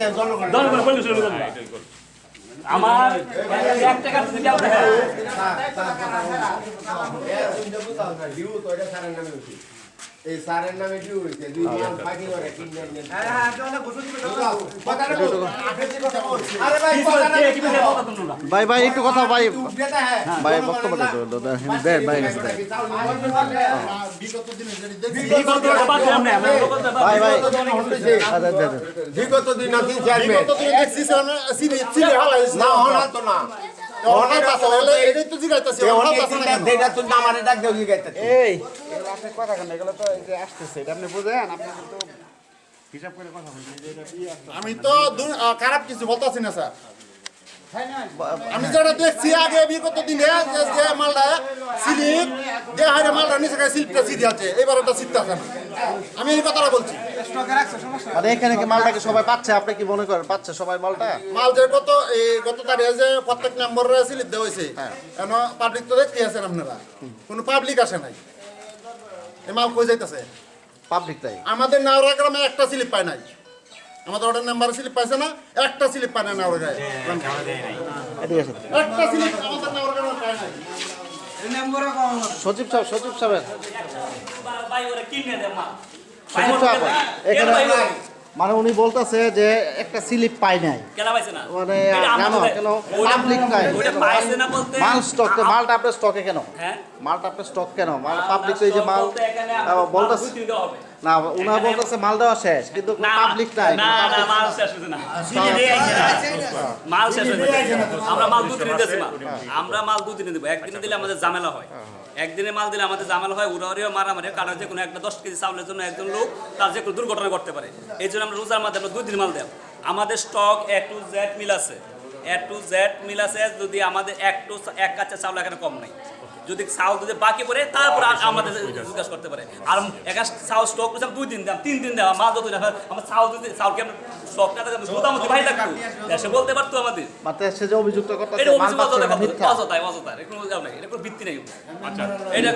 আমরা। আমার এক টাকা যদি দেওয়া হয়, এই সারের নামে ডিউ হইছে দুই ফাঁকি করে তিন জন জন। আরে ভাই কি করে, কি করে কথা তো না। ভাই ভাই একটু কথা ভাই। হ্যাঁ। ভাই বক্তব্য ভাই দেন। বিগত দিনে বাদ দিলাম না, ভাই ভাই আচ্ছা, দেন, দেন। বিগত দিন আমরা হালাইছ না হনা তো না। আমি তো দু- খারাপ কিছু বলতেছি না স্যার। আমি যেটা দেখছি আগে বিগত দিনে যে মালটা স্লিপ যে হারে মালটা নিচে স্লিপটা সিধে আছে এবার ওটা সিটটা আছে। আমি এই কথাটা বলছি। মানে এখানে কি মালটা কি সবাই পাচ্ছে? আপনি কি মনে করেন পাচ্ছে সবাই মালটা? মাল যে গত এই গত তারিখে যে প্রত্যেক নম্বরে স্লিপ দেওয়া হয়েছে কেন পাবলিক তো দেখতে আছেন আপনারা। কোনো পাবলিক আসে নাই। এই মাল কই যাইতেছে? পাবলিক তাই? আমাদের নাওরা গ্রামে একটা স্লিপ পায় নাই। আমাদের ওটার নাম্বার স্লিপ পাইছে না একটা স্লিপ পায় না নাওরা গায়ে একটা স্লিপ আমাদের নাওরা গ্রামে পায় নাই। সচিব সাহেব সচিব সাহেব। ওরা। সচিব সাহেব এখানে মানে উনি বলতেছে যে একটা স্লিপ পাই নাই। না? মানে কেন? কেন পাবলিক নাই। ওটা পাইছে না বলতে মাল স্টক মালটা আপনার স্টকে কেন? হ্যাঁ? মালটা আপনার স্টক কেন? মাল পাবলিক তো এই যে মাল বলতেছে। না উনার বলতেছে মাল দেওয়া শেষ কিন্তু পাবলিক নাই না, না, মাল শেষ হয়েছে না। মাল শেষ হয়েছে না। আমরা মাল দু দিনে দিয়েছি মাল। আমরা মাল দু দিনে দেবো একদিনে দিলে আমাদের ঝামেলা হয় একদিনে মাল দিলে আমাদের ঝামেলা হয় উড়াউড়িও মারামারি কারণ যে কোনো একটা দশ কেজি চাউলের জন্য একজন লোক তার যে কোনো দুর্ঘটনা করতে পারে এই জন্য আমরা রোজার মাধ্যমে আমরা দুই দিন মাল দেব আমাদের স্টক এ টু জেড মিল আছে এ টু জেড মিল আছে যদি আমাদের এক টু এক কাঁচা চাউল এখানে কম নাই যদি চাউল যদি বাকি পড়ে তারপর আমাদের জিজ্ঞাসা করতে পারে। আর একা চাউল স্টক করছিলাম দুই দিন দাম তিন দিন দেওয়া মাল যত আমার চাউল যদি চাউল কেমন স্টক না থাকে গোদামতি ভাই থাকতো? সে বলতে পারতো আমাদের। মানে যে অভিযুক্ত এটা মাল অভিযোগ পাচ্ছে অযথা না কথা, মিথ্যা। অযথা অযথা এর কোনো যাও নাই এটা কোনো ভিত্তি নাই। এটা